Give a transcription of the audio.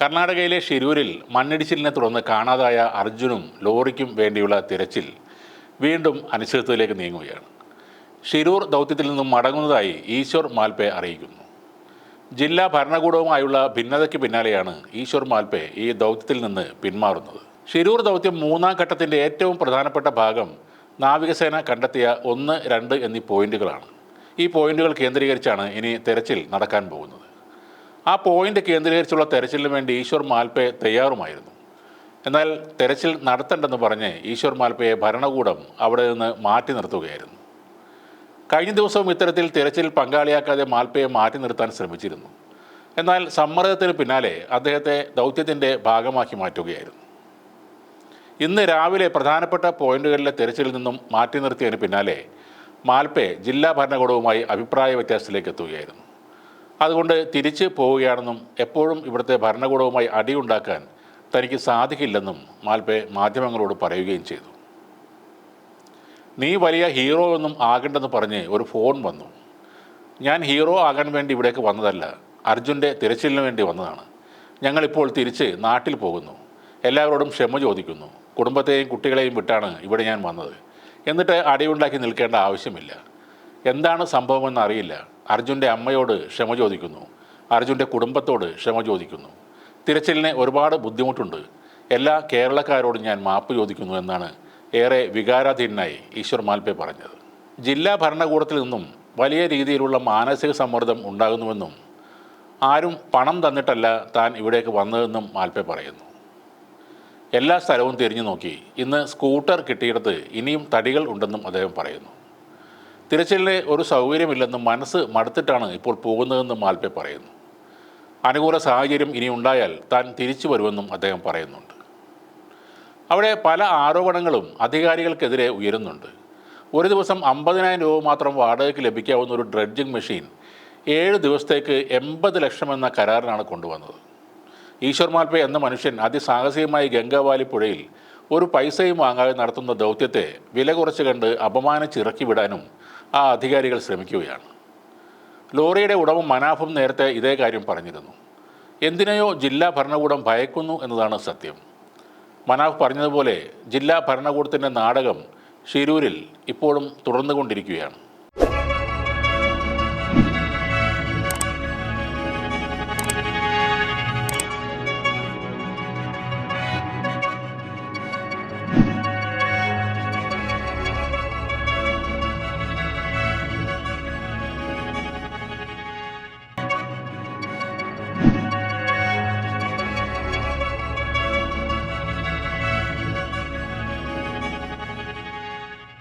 കർണാടകയിലെ ഷിരൂരിൽ മണ്ണിടിച്ചിലിനെ തുടർന്ന് കാണാതായ അർജുനും ലോറിക്കും വേണ്ടിയുള്ള തിരച്ചിൽ വീണ്ടും അനിശ്ചിതത്വത്തിലേക്ക് നീങ്ങുകയാണ്. ഷിരൂർ ദൗത്യത്തിൽ നിന്നും മടങ്ങുന്നതായി ഈശ്വർ മാൽപെ അറിയിക്കുന്നു. ജില്ലാ ഭരണകൂടവുമായുള്ള ഭിന്നതയ്ക്ക് പിന്നാലെയാണ് ഈശ്വർ മാൽപെ ഈ ദൗത്യത്തിൽ നിന്ന് പിന്മാറുന്നത്. ഷിരൂർ ദൗത്യം മൂന്നാം ഘട്ടത്തിന്റെ ഏറ്റവും പ്രധാനപ്പെട്ട ഭാഗം നാവികസേന കണ്ടെത്തിയ ഒന്ന് രണ്ട് എന്നീ പോയിന്റുകളാണ്. ഈ പോയിന്റുകൾ കേന്ദ്രീകരിച്ചാണ് ഇനി തെരച്ചിൽ നടക്കാൻ പോകുന്നത്. ആ പോയിന്റ് കേന്ദ്രീകരിച്ചുള്ള തെരച്ചിലിന് വേണ്ടി ഈശ്വർ മാൽപ്പെ തയ്യാറുമായിരുന്നു. എന്നാൽ തെരച്ചിൽ നടത്തണ്ടെന്ന് പറഞ്ഞ് ഈശ്വർ മാൽപ്പയെ ഭരണകൂടം അവിടെ നിന്ന് മാറ്റി നിർത്തുകയായിരുന്നു. കഴിഞ്ഞ ദിവസവും ഇത്തരത്തിൽ തിരച്ചിൽ പങ്കാളിയാക്കാതെ മാൽപ്പയെ മാറ്റി നിർത്താൻ ശ്രമിച്ചിരുന്നു. എന്നാൽ സമ്മർദ്ദത്തിന് പിന്നാലെ അദ്ദേഹത്തെ ദൗത്യത്തിന്റെ ഭാഗമാക്കി മാറ്റുകയായിരുന്നു. ഇന്ന് രാവിലെ പ്രധാനപ്പെട്ട പോയിന്റുകളിലെ തിരച്ചിലിൽ നിന്നും മാറ്റി നിർത്തിയതിന് പിന്നാലെ മാൽപ്പെ ജില്ലാ ഭരണകൂടവുമായി അഭിപ്രായ വ്യത്യാസത്തിലേക്ക് എത്തുകയായിരുന്നു. അതുകൊണ്ട് തിരിച്ച് പോവുകയാണെന്നും എപ്പോഴും ഇവിടുത്തെ ഭരണകൂടവുമായി അടിയുണ്ടാക്കാൻ തനിക്ക് സാധിക്കില്ലെന്നും മാൽപ്പെ മാധ്യമങ്ങളോട് പറയുകയും ചെയ്തു. നീ വലിയ ഹീറോ ഒന്നും ആകണ്ടെന്ന് പറഞ്ഞ് ഒരു ഫോൺ വന്നു. ഞാൻ ഹീറോ ആകാൻ വേണ്ടി ഇവിടേക്ക് വന്നതല്ല അർജുന്റെ തിരച്ചിലിന് വേണ്ടി വന്നതാണ്. ഞങ്ങളിപ്പോൾ തിരിച്ച് നാട്ടിൽ പോകുന്നു. എല്ലാവരോടും ക്ഷമ ചോദിക്കുന്നു. കുടുംബത്തെയും കുട്ടികളെയും വിട്ടാണ് ഇവിടെ ഞാൻ വന്നത്. എന്നിട്ട് അടിയുണ്ടാക്കി നിൽക്കേണ്ട ആവശ്യമില്ല. എന്താണ് സംഭവമെന്ന് അറിയില്ല. അർജുന്റെ അമ്മയോട് ക്ഷമ ചോദിക്കുന്നു. അർജുന്റെ കുടുംബത്തോട് ക്ഷമ ചോദിക്കുന്നു. തിരച്ചിലിന് ഒരുപാട് ബുദ്ധിമുട്ടുണ്ട്. എല്ലാ കേരളക്കാരോടും ഞാൻ മാപ്പ് ചോദിക്കുന്നു എന്നാണ് ഏറെ വികാരാധീനായി ഈശ്വർ മാൽപെ പറഞ്ഞത്. ജില്ലാ ഭരണകൂടത്തിൽ നിന്നും വലിയ രീതിയിലുള്ള മാനസിക സമ്മർദ്ദം ഉണ്ടാകുന്നുവെന്നും ആരും പണം തന്നിട്ടല്ല താൻ ഇവിടേക്ക് വന്നതെന്നും മാൽപെ പറയുന്നു. എല്ലാ സ്ഥലവും തിരിഞ്ഞു നോക്കി ഇന്ന് സ്കൂട്ടർ കിട്ടിയിടത്ത് ഇനിയും തടികൾ ഉണ്ടെന്നും അദ്ദേഹം പറയുന്നു. തിരച്ചിലിന് ഒരു സൗകര്യമില്ലെന്നും മനസ്സ് മടുത്തിട്ടാണ് ഇപ്പോൾ പോകുന്നതെന്ന് മാൽപ്പെ പറയുന്നു. അനുകൂല സാഹചര്യം ഇനി ഉണ്ടായാൽ താൻ തിരിച്ചു വരുമെന്നും അദ്ദേഹം പറയുന്നുണ്ട്. അവിടെ പല ആരോപണങ്ങളും അധികാരികൾക്കെതിരെ ഉയരുന്നുണ്ട്. ഒരു ദിവസം അമ്പതിനായിരം രൂപ മാത്രം വാടകയ്ക്ക് ലഭിക്കാവുന്ന ഒരു ഡ്രഡ്ജിംഗ് മെഷീൻ ഏഴ് ദിവസത്തേക്ക് എൺപത് ലക്ഷം എന്ന കരാറിനാണ് കൊണ്ടുവന്നത്. ഈശ്വർ മാൽപ്പെ എന്ന മനുഷ്യൻ അതിസാഹസികമായി ഗംഗാവാലി പുഴയിൽ ഒരു പൈസയും വാങ്ങാതെ നടത്തുന്ന ദൗത്യത്തെ വില കുറച്ച് കണ്ട് അപമാനിച്ചിറക്കി വിടാനും ആ അധികാരികൾ ശ്രമിക്കുകയാണ്. ലോറിയുടെ ഉടമ മനാഫും നേരത്തെ ഇതേ കാര്യം പറഞ്ഞിരുന്നു. എന്തിനെയോ ജില്ലാ ഭരണകൂടം ഭയക്കുന്നു എന്നതാണ് സത്യം. മനാഫ് പറഞ്ഞതുപോലെ ജില്ലാ ഭരണകൂടത്തിന്റെ നാടകം ഷിരൂരിൽ ഇപ്പോഴും തുടർന്നുകൊണ്ടിരിക്കുകയാണ്.